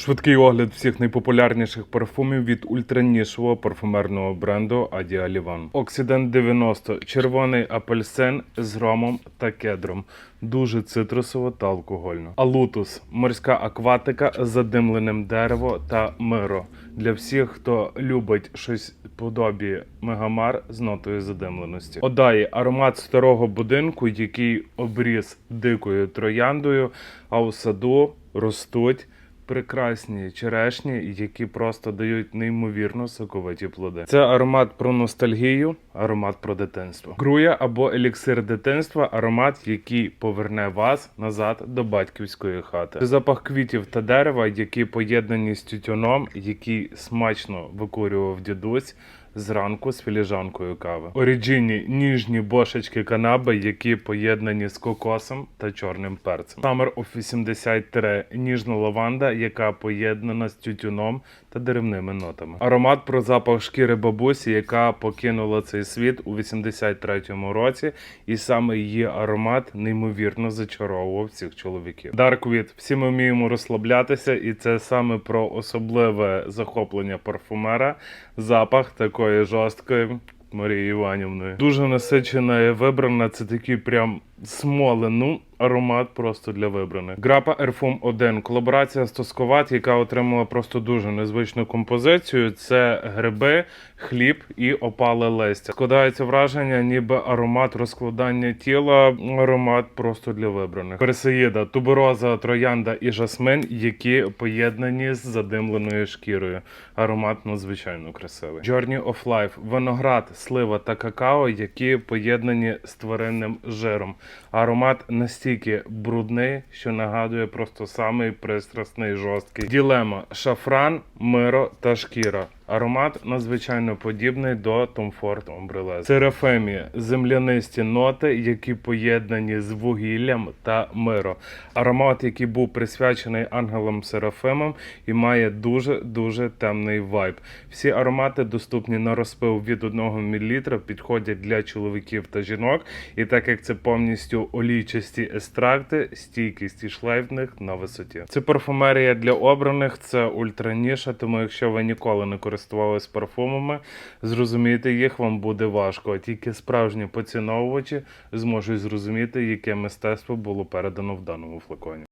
Швидкий огляд всіх найпопулярніших парфумів від ультранішого парфумерного бренду Adia Livan. Оксидант 90 червоний апельсин з ромом та кедром. Дуже цитрусово та алкогольно. Алутус морська акватика з задимленим дерево та миро. Для всіх, хто любить щось подобі мегамар з нотою задимленості. Одаї аромат старого будинку, який обріз дикою трояндою, а у саду ростуть прекрасні черешні, які просто дають неймовірно соковиті плоди. Це аромат про ностальгію, аромат про дитинство. Груя або еліксир дитинства, аромат, який поверне вас назад до батьківської хати. Це запах квітів та дерева, які поєднані з тютюном, який смачно викурював дідусь. Зранку з філіжанкою кави. Оріджині ніжні бошечки канаби, які поєднані з кокосом та чорним перцем. Summer of 83 ніжна лаванда, яка поєднана з тютюном та деревними нотами. Аромат про запах шкіри бабусі, яка покинула цей світ у 83-му році, і саме її аромат неймовірно зачаровував всіх чоловіків. Darkweed. Всі ми вміємо розслаблятися, і це саме про особливе захоплення парфумера, запах такої жорсткої. Марії Іванівною. Дуже насичена і вибрана. Це такий прям смоли. Ну, аромат просто для вибраних. Грапа Ерфум 1. Колаборація з Тосковат, яка отримала просто дуже незвичну композицію. Це гриби, хліб і опале листя. Складається враження, ніби аромат розкладання тіла, аромат просто для вибраних. Персеїда, тубероза, троянда і жасмин, які поєднані з задимленою шкірою. Аромат надзвичайно красивий. Journey of Life. Виноград, слива та какао, які поєднані з тваринним жиром. Аромат настільки брудний, що нагадує просто самий пристрасний жорсткий. Ділема, шафран, миро та шкіра. Аромат надзвичайно подібний до Tom Ford Ombreleze. Серафемія землянисті ноти, які поєднані з вугіллям та миро. Аромат, який був присвячений ангелам Серафимам і має дуже дуже темний вайб. Всі аромати доступні на розпил від 1 мл, підходять для чоловіків та жінок. І так як це повністю олійчасті екстракти, стійкість і шлейф в них на висоті. Це парфумерія для обраних, це ультраніша, тому якщо ви ніколи не користувалися парфумами, зрозуміти їх вам буде важко. Тільки справжні поціновувачі зможуть зрозуміти, яке мистецтво було передано в даному флаконі.